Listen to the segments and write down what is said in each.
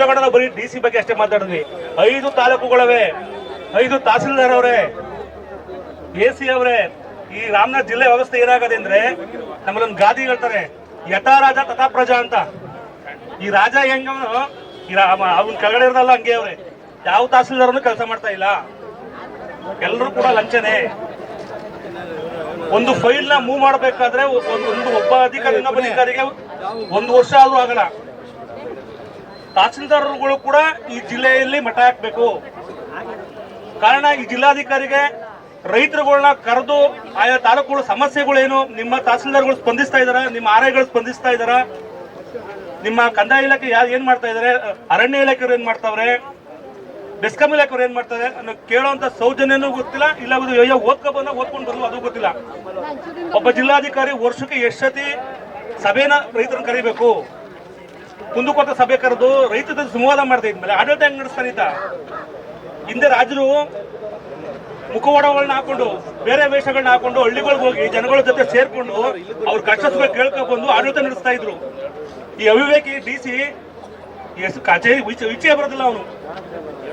ನಾವು ಬರೀ D C ಬಗ್ಗೆ ಅಷ್ಟೇ ಮಾತಾಡಿದ್ವಿ. ಐದು ತಾಲೂಕುಗಳವೆ. ಐದು ತಹಸೀಲ್ದಾರ್ ಅವರೇ ಎ ಸಿ ಅವರೇ, ಈ ರಾಮನಾಥ್ ಜಿಲ್ಲೆ ವ್ಯವಸ್ಥೆ ಏನಾಗದೆ ಅಂದ್ರೆ ನಮ್ಮಲ್ಲೊಂದು ಗಾದಿ ಹೇಳ್ತಾರೆ, ಯಥಾ ರಾಜ ತಥಾ ಪ್ರಜಾ ಅಂತ. ಈ ರಾಜ ಹೆಂಗವನು? ಅವನ ಕೆಳಗಡೆ ಇರೋದಲ್ಲ ಹಂಗೆ ಅವ್ರೆ. ಯಾವ ತಹಸೀಲ್ದಾರನು ಕೆಲಸ ಮಾಡ್ತಾ ಇಲ್ಲ. ಎಲ್ಲರೂ ಕೂಡ ಲಂಚನೆ. ಒಂದು ಫೈಲ್ನ ಮೂವ್ ಮಾಡಬೇಕಾದ್ರೆ ಒಂದು ಒಂದು ಒಬ್ಬ ಅಧಿಕಾರಿ ಇನ್ನೊಬ್ಬ ಅಧಿಕಾರಿಗೆ ಒಂದು ವರ್ಷ ಆದ್ರೂ ಆಗಲ್ಲ. ತಹಸೀಲ್ದಾರರುಗಳು ಕೂಡ ಈ ಜಿಲ್ಲೆಯಲ್ಲಿ ಮಠ ಹಾಕಬೇಕು. ಕಾರಣ ಈ ಜಿಲ್ಲಾಧಿಕಾರಿಗೆ ರೈತರುಗಳನ್ನ ಕರೆದು ಆಯಾ ತಾಲೂಕುಗಳ ಸಮಸ್ಯೆಗಳೇನು, ನಿಮ್ಮ ತಹಸೀಲ್ದಾರ್ಗಳು ಸ್ಪಂದಿಸ್ತಾ ಇದಾರ ನಿಮ್ಮ ಆರೈಗಳು ಸ್ಪಂದಿಸ್ತಾ ಇದಾರ ನಿಮ್ಮ ಕಂದಾಯ ಇಲಾಖೆ ಯಾರು ಏನ್ ಮಾಡ್ತಾ ಇದಾರೆ, ಅರಣ್ಯ ಇಲಾಖೆಯವ್ರು ಏನ್ ಮಾಡ್ತಾವ್ರೆ, ಬೆಸ್ಕಾಂ ಇಲಾಖೆಯವ್ರು ಏನ್ ಮಾಡ್ತಾರೆ ಅನ್ನೋ ಕೇಳೋಂತ ಸೌಜನ್ಯನೂ ಗೊತ್ತಿಲ್ಲ, ಇಲ್ಲ ಅದು ಓದ್ಕೊ ಬಂದ ಓದ್ಕೊಂಡು ಬರಲು ಅದು ಗೊತ್ತಿಲ್ಲ. ಒಬ್ಬ ಜಿಲ್ಲಾಧಿಕಾರಿ ವರ್ಷಕ್ಕೆ ಎಷ್ಟತಿ ಸಭೆನ ರೈತರನ್ನು ಕರಿಬೇಕು. ಕುಂದುಕೊತ್ತ ಸಭೆ ಕರೆದು ರೈತರ ಜೊತೆ ಸಂವಾದ ಮಾಡ್ತಾ ಇದ್ಮೇಲೆ ಆಡಳಿತ ಹೆಂಗ್ ನಡೆಸ್ತಾನೆ ಈತ ಹಿಂದೆ ರಾಜರು ಮುಖವಾಡಗಳನ್ನ ಹಾಕೊಂಡು, ಬೇರೆ ವೇಷಗಳನ್ನ ಹಾಕೊಂಡು ಹಳ್ಳಿಗಳಿಗೆ ಹೋಗಿ ಜನಗಳ ಜೊತೆ ಸೇರ್ಕೊಂಡು ಅವ್ರ ಕಷ್ಟ ಸುಖ ಕೇಳ್ಕೊಂಡು ಬಂದು ಆಡಳಿತ ನಡೆಸ್ತಾ ಇದ್ರು. ಈ ಅವಿವೇಕಿ, ಡಿ ಸಿ ಕಚೇರಿ ವಿಚ- ವಿಚಯ ಬರೋದಿಲ್ಲ ಅವನು.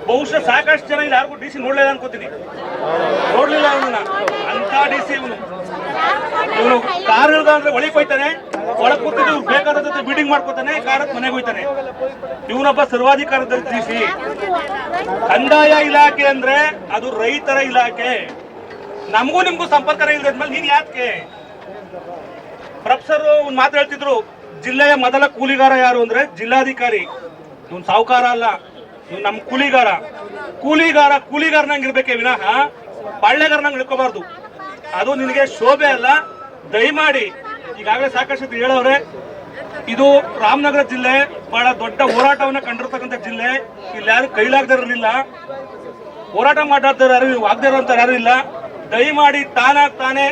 ಬಹುಶಃ ಸಾಕಷ್ಟು ಜನ ಇಲ್ಲಿ ಯಾರಿಗೂ ಡಿ ಸಿ ನೋಡ್ಲಿಲ್ಲ ಅನ್ಕೋತೀನಿ. ನೋಡ್ಲಿಲ್ಲ ಅವನನ್ನ. ಅಂತ ಡಿ ಸಿ ಇವನು ಇವನು ಕಾರ್ ಅಂದ್ರೆ ಒಳಗೆ ಒಳಗ್ ಕೂತಿದ್ದು ಬೇಕಾದ ಜೊತೆ ಮೀಟಿಂಗ್ ಮಾಡ್ಕೋತಾನೆ ಕಾರ್ ಮನೆಗೆ ಹೋಯ್ತಾನೆ. ಇವನೊಬ್ಬ ಸರ್ವಾಧಿಕಾರದಲ್ಲಿ ಡಿ ಕಂದಾಯ ಇಲಾಖೆ ಅಂದ್ರೆ ಅದು ರೈತರ ಇಲಾಖೆ. ನಮಗೂ ನಿಮ್ಗೂ ಸಂಪರ್ಕ ಮೇಲೆ ನೀನ್ ಯಾಕೆ ಪ್ರೊಫೆಸರ್ ಒಂದ್ ಮಾತು ಹೇಳ್ತಿದ್ರು, ಜಿಲ್ಲೆಯ ಮೊದಲ ಕೂಲಿಗಾರ ಯಾರು ಅಂದ್ರೆ ಜಿಲ್ಲಾಧಿಕಾರಿ. ಇವ್ನು ಸಾಹುಕಾರ ಅಲ್ಲ, ಇವ್ನು ನಮ್ ಕೂಲಿಗಾರ. ಕೂಲಿಗಾರ ಕೂಲಿಗಾರನಂಗ್ ಇರ್ಬೇಕೆ ವಿನಃ ಪಳ್ಳೆಗಾರನಂಗ್ ಇಳ್ಕೋಬಾರ್ದು. ಅದು ನಿನಗೆ ಶೋಭೆ ಅಲ್ಲ, ದಯಮಾಡಿ ಈಗಾಗಲೇ ಸಾಕಷ್ಟು ಹೇಳವ್ರೆ, ಇದು ರಾಮನಗರ ಜಿಲ್ಲೆ ಬಹಳ ದೊಡ್ಡ ಹೋರಾಟವನ್ನ ಕಂಡಿರ್ತಕ್ಕಂಥ ಜಿಲ್ಲೆ. ಇಲ್ಲಿ ಯಾರು ಕೈಲಾಗದಿರಲಿಲ್ಲ ಹೋರಾಟ ಮಾಡಾಡ್ತಾರ ಯಾರು ಆಗದೇ ಇರೋಂಥ ಯಾರು ಇಲ್ಲ. ದಯಮಾಡಿ ತಾನಾಗ್ ತಾನೇ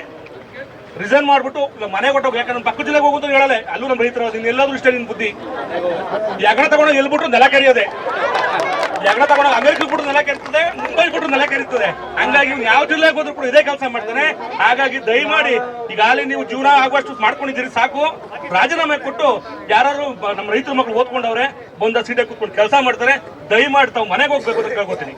ರಿಸೈನ್ ಮಾಡ್ಬಿಟ್ಟು ಇಲ್ಲ ಮನೆಗೆ ಹೊಟ್ಟೋಗಿ ಯಾಕಂದ್ರೆ ಪಕ್ಕ ಜಿಲ್ಲೆಗೆ ಹೋಗೋದು ಹೇಳಲ್ಲ. ಅಲ್ಲೂ ನಮ್ಮ ರೈತರು ಎಲ್ಲಾದ್ರೂ ಇಷ್ಟ ನಿನ್ ಬುದ್ಧಿ. ಯಾಕಂದ್ರೆ ತಗೊಂಡು ಎಲ್ಬಿಟ್ರು ನೆಲ ಕೆರೆಯೋದೆ. ಯಗಣ ತಗೊಂಡು ಅಮೆರಿಕ ಕೂಡ ನೆಲ ಕೆರ್ತದೆ, ಮುಂಬೈ ಕೂಡ ನೆಲ ಕೆರಿತದೆ. ಹಂಗಾಗಿ ಯಾವ ಜಿಲ್ಲೆಗೆ ಹೋದ್ರು ಕೂಡ ಇದೇ ಕೆಲಸ ಮಾಡ್ತಾನೆ. ಹಾಗಾಗಿ ದಯಮಾಡಿ ಈಗಾಗಲೇ ನೀವು ಜೀವನ ಆಗುವಷ್ಟು ಮಾಡ್ಕೊಂಡಿದ್ದೀರಿ ಸಾಕು. ರಾಜೀನಾಮೆ ಕೊಟ್ಟು ಯಾರು ನಮ್ಮ ರೈತರ ಮಕ್ಕಳು ಓದ್ಕೊಂಡವ್ರೆ, ಬಂದ ಸೀಟೆ ಕೂತ್ಕೊಂಡು ಕೆಲಸ ಮಾಡ್ತಾರೆ. ದಯಮಾಡಿ ತಾವು ಮನೆಗೆ ಹೋಗ್ಬೇಕು ಅಂತ ಕೇಳ್ಕೊತೀನಿ.